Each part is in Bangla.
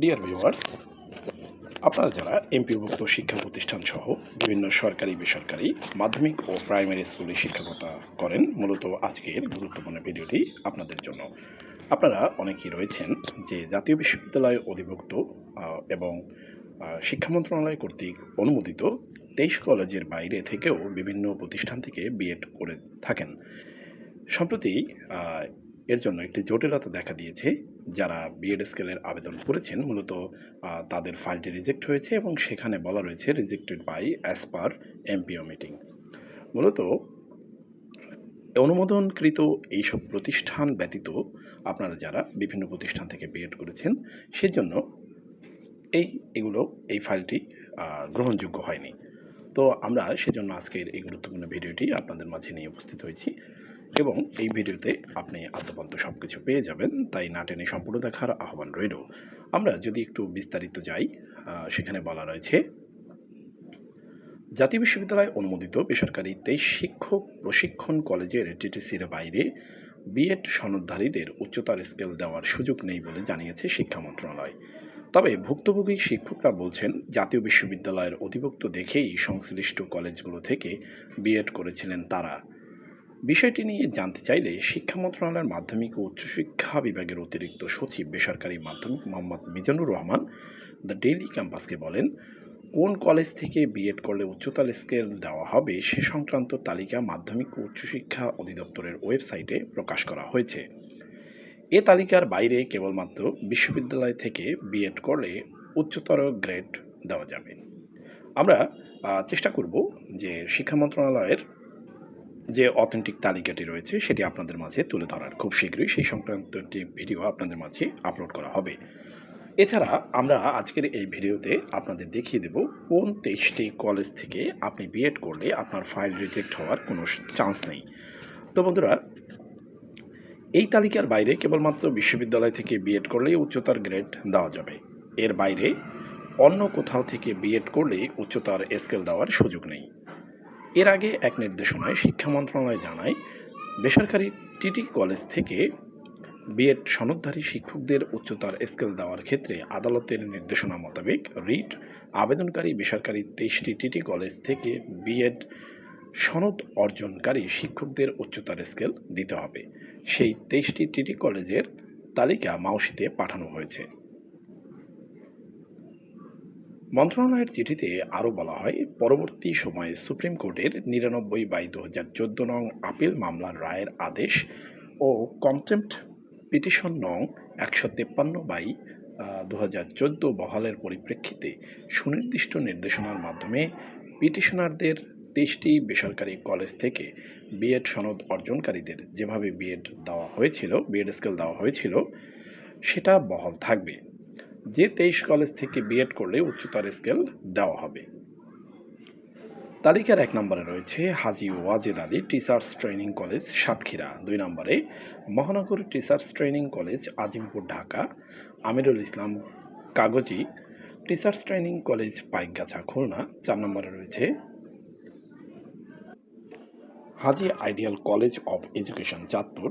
ডিয়ার ভিউয়ার্স আপনারা যারা এমপিভুক্ত শিক্ষা প্রতিষ্ঠান সহ বিভিন্ন সরকারি, বেসরকারি, মাধ্যমিক ও প্রাইমারি স্কুলে শিক্ষকতা করেন, মূলত আজকের গুরুত্বপূর্ণ ভিডিওটি আপনাদের জন্য। আপনারা অনেকেই রয়েছেন যে জাতীয় বিশ্ববিদ্যালয় অধিভুক্ত এবং শিক্ষা মন্ত্রণালয় কর্তৃক অনুমোদিত তেইশ কলেজের বাইরে থেকেও বিভিন্ন প্রতিষ্ঠান থেকে বিএড করে থাকেন। সম্প্রতি এর জন্য একটি জটিলতা দেখা দিয়েছে। যারা বিএড স্কেলের আবেদন করেছেন, মূলত তাদের ফাইলটি রিজেক্ট হয়েছে এবং সেখানে বলা রয়েছে, rejected by as per MPO meeting. মূলত, অনুমোদনকৃত এইসব প্রতিষ্ঠান ব্যতীত আপনারা যারা বিভিন্ন প্রতিষ্ঠান থেকে বিএড করেছেন, সেজন্য এই, এগুলো, এই ফাইলটি গ্রহণযোগ্য হয়নি। তো আমরা সেজন্য আজকের এই গুরুত্বপূর্ণ ভিডিওটি আপনাদের মাঝে নিয়ে উপস্থিত হয়েছি। এবং এই ভিডিওতে আপনি আদ্যপান্ত সব কিছু পেয়ে যাবেন, তাই না টেনে সম্পূর্ণ দেখার আহ্বান রইল। আমরা যদি একটু বিস্তারিত যাই সেখানে বলা রয়েছে, জাতীয় বিশ্ববিদ্যালয় অনুমোদিত বেসরকারি তেইশ শিক্ষক প্রশিক্ষণ কলেজের টিটিসির বাইরে বিএড সনদধারীদের উচ্চতর স্কেল দেওয়ার সুযোগ নেই বলে জানিয়েছে শিক্ষা মন্ত্রণালয়। তবে ভুক্তভোগী শিক্ষকরা বলছেন, জাতীয় বিশ্ববিদ্যালয়ের অধিভুক্ত দেখেই সংশ্লিষ্ট কলেজগুলো থেকে বিএড করেছিলেন তারা। বিষয়টি নিয়ে জানতে চাইলে শিক্ষা মন্ত্রণালয়ের মাধ্যমিক ও উচ্চশিক্ষা বিভাগের অতিরিক্ত সচিব বেসরকারি মাধ্যমিক মোহাম্মদ মিজানুর রহমান দ্য ডেইলি ক্যাম্পাসকে বলেন, কোন কলেজ থেকে বিএড করলে উচ্চতর স্কেল দেওয়া হবে সে সংক্রান্ত তালিকা মাধ্যমিক ও উচ্চশিক্ষা অধিদপ্তরের ওয়েবসাইটে প্রকাশ করা হয়েছে। এ তালিকার বাইরে কেবলমাত্র বিশ্ববিদ্যালয় থেকে বিএড করলে উচ্চতর গ্রেড দেওয়া যাবে। আমরা চেষ্টা করব যে শিক্ষা মন্ত্রণালয়ের যে অথেন্টিক তালিকাটি রয়েছে সেটি আপনাদের মাঝে তুলে ধরার খুব শীঘ্রই সেই সংক্রান্ত একটি ভিডিও আপনাদের মাঝে আপলোড করা হবে। এছাড়া আমরা আজকের এই ভিডিওতে আপনাদের দেখিয়ে দেব কোন তেইশটি কলেজ থেকে আপনি বিএড করলে আপনার ফাইল রিজেক্ট হওয়ার কোনো চান্স নেই। তো বন্ধুরা, এই তালিকার বাইরে কেবলমাত্র বিশ্ববিদ্যালয় থেকে বিএড করলেই উচ্চতার গ্রেড দেওয়া যাবে। এর বাইরে অন্য কোথাও থেকে বিএড করলে উচ্চতার স্কেল দেওয়ার সুযোগ নেই। এর আগে এক নির্দেশনায় শিক্ষা মন্ত্রণালয় জানায়, বেসরকারি টিটি কলেজ থেকে বিএড সনদধারী শিক্ষকদের উচ্চতার স্কেল দেওয়ার ক্ষেত্রে আদালতের নির্দেশনা মোতাবেক রিট আবেদনকারী বেসরকারি তেইশটি টিটি কলেজ থেকে বিএড সনদ অর্জনকারী শিক্ষকদের উচ্চতার স্কেল দিতে হবে। সেই তেইশটি টিটি কলেজের তালিকা মাউসিতে পাঠানো হয়েছে। মন্ত্রণালয়ের চিঠিতে আরও বলা হয়, পরবর্তী সময়ে সুপ্রিম কোর্টের নিরানব্বই বাই দু হাজার চোদ্দ নং আপিল মামলার রায়ের আদেশ ও কন্টেম্পট পিটিশন নং একশো তেপ্পান্ন বাই দু হাজার চোদ্দ বহালের পরিপ্রেক্ষিতে সুনির্দিষ্ট নির্দেশনার মাধ্যমে পিটিশনারদের তেইশটি বেসরকারি কলেজ থেকে বিএড সনদ অর্জনকারীদের যেভাবে বিএড দেওয়া হয়েছিল, বিএড স্কেল দেওয়া হয়েছিল, সেটা বহাল থাকবে। যে তেইশ কলেজ থেকে বিএড করলে উচ্চতর স্কেল দেওয়া হবে। তালিকার এক নম্বরে রয়েছে Haji Wajed Ali teachers training college Satkhira. দুই নম্বরে Mahanagar teachers training college Azimpur, Dhaka. Amirul Islam Kagji teachers training college Paikgachha, Khulna. চার নম্বরে রয়েছে Haji ideal college of education, Chandpur.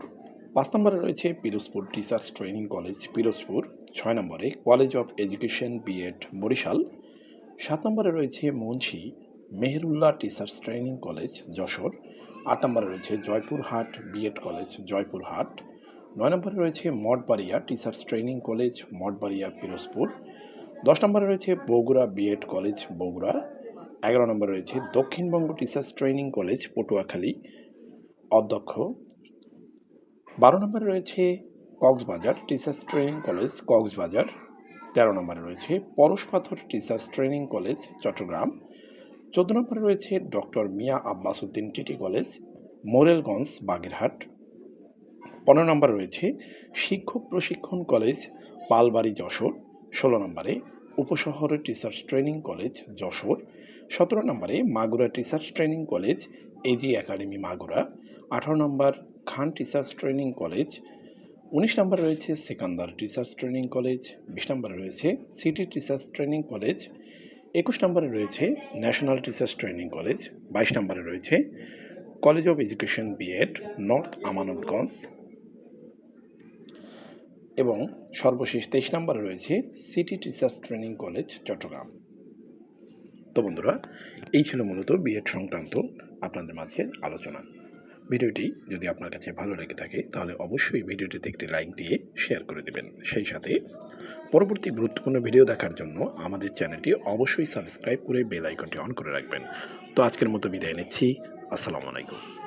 পাঁচ নম্বরে রয়েছে Pirojpur teachers training college Pirojpur. ছয় নম্বরে college of education BEd Barisal. সাত নম্বরে রয়েছে Munshi, Meherullah teachers training college Jessore. আট নম্বরে রয়েছে জয়পুরহাট বিএড কলেজ জয়পুরহাট। নয় নম্বরে রয়েছে Mathbaria teachers training college Mathbaria, Pirojpur. দশ নম্বরে রয়েছে বগুড়া বিএড কলেজ বগুড়া। এগারো নম্বরে রয়েছে Dakshinbanga teachers training college Patuakhali. অধ্যক্ষ বারো নম্বরে রয়েছে Cox's Bazar teachers training college, Cox's Bazar. তেরো নম্বরে রয়েছে Parashpathar teachers training college, Chattogram. চোদ্দ নম্বরে রয়েছে doctor Mia Abbas Uddin TT college, Morrelganj, Bagerhat. পনেরো নম্বরে রয়েছে শিক্ষক প্রশিক্ষণ কলেজ, পালবাড়ি, যশোর। ষোলো নম্বরে Upashahar teachers training college, Jessore. সতেরো নম্বরে Magura teachers training college AG academy Magura. আঠারো নম্বর খান টিচার্স ট্রেনিং কলেজ, উনিশ নম্বরে রয়েছে সেকান্দার টিচার্স ট্রেনিং কলেজ, বিশ নম্বরে রয়েছে সিটি টিচার্স ট্রেনিং কলেজ, একুশ নম্বরে রয়েছে ন্যাশনাল টিচার্স ট্রেনিং কলেজ, বাইশ নম্বরে রয়েছে college of education BEd, north Amanatganj এবং সর্বশেষ তেইশ নম্বরে রয়েছে city teachers training college, Chattogram. তো বন্ধুরা, এই ছিল মূলত বিএড সংক্রান্ত আপনাদের মাঝে আলোচনা। ভিডিওটি যদি আপনার কাছে ভালো লেগে থাকে, তাহলে অবশ্যই ভিডিওটিতে একটি লাইক দিয়ে শেয়ার করে দেবেন। সেই সাথে পরবর্তী গুরুত্বপূর্ণ ভিডিও দেখার জন্য আমাদের চ্যানেলটি অবশ্যই সাবস্ক্রাইব করে বেল আইকনটি অন করে রাখবেন। তো আজকের মতো বিদায় নিচ্ছি। আসসালামু আলাইকুম।